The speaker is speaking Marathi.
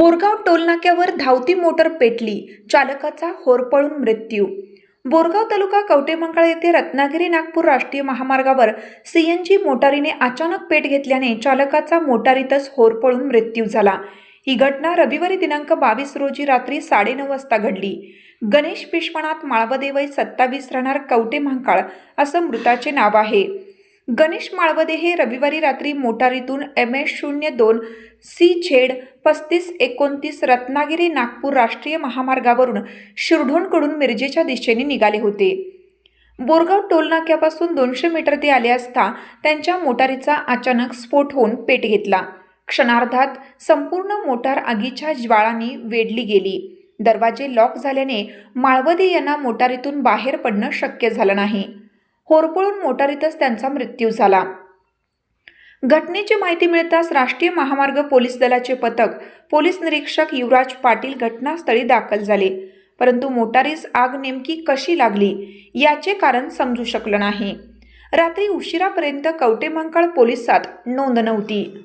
बोरगाव टोलनाक्यावर धावती मोटर पेटली. चालकाचा होरपळून मृत्यू. बोरगाव तालुका कवटेमंकाळ येथे रत्नागिरी नागपूर राष्ट्रीय महामार्गावर सीएनजी मोटारीने अचानक पेट घेतल्याने चालकाचा मोटारीतच होरपळून मृत्यू झाला. ही घटना रविवारी दिनांक बावीस रोजी रात्री साडेनऊ वाजता घडली. गणेश पिशपणात माळवदेवई सत्तावीस राहणार कवटे महाकाळ असं मृताचे नाव आहे. गणेश माळवदे हे रविवारी रात्री मोटारीतून एम एस शून्य दोन सी झेड पस्तीस एकोणतीस रत्नागिरी नागपूर राष्ट्रीय महामार्गावरून शिरढोणकडून मिरजेच्या दिशेने निघाले होते. बोरगाव टोलनाक्यापासून दोनशे मीटर ते आले असता त्यांच्या मोटारीचा अचानक स्फोट होऊन पेट घेतला. क्षणार्धात संपूर्ण मोटार आगीच्या ज्वाळांनी वेढली गेली. दरवाजे लॉक झाल्याने माळवदे यांना मोटारीतून बाहेर पडणं शक्य झालं नाही. होरपळून मोटारीतच त्यांचा मृत्यू झाला. घटनेची माहिती मिळताच राष्ट्रीय महामार्ग पोलीस दलाचे पथक पोलीस निरीक्षक युवराज पाटील घटनास्थळी दाखल झाले. परंतु मोटारीस आग नेमकी कशी लागली याचे कारण समजू शकलं नाही. रात्री उशिरापर्यंत कवटेमंकाळ पोलिसात नोंद नव्हती.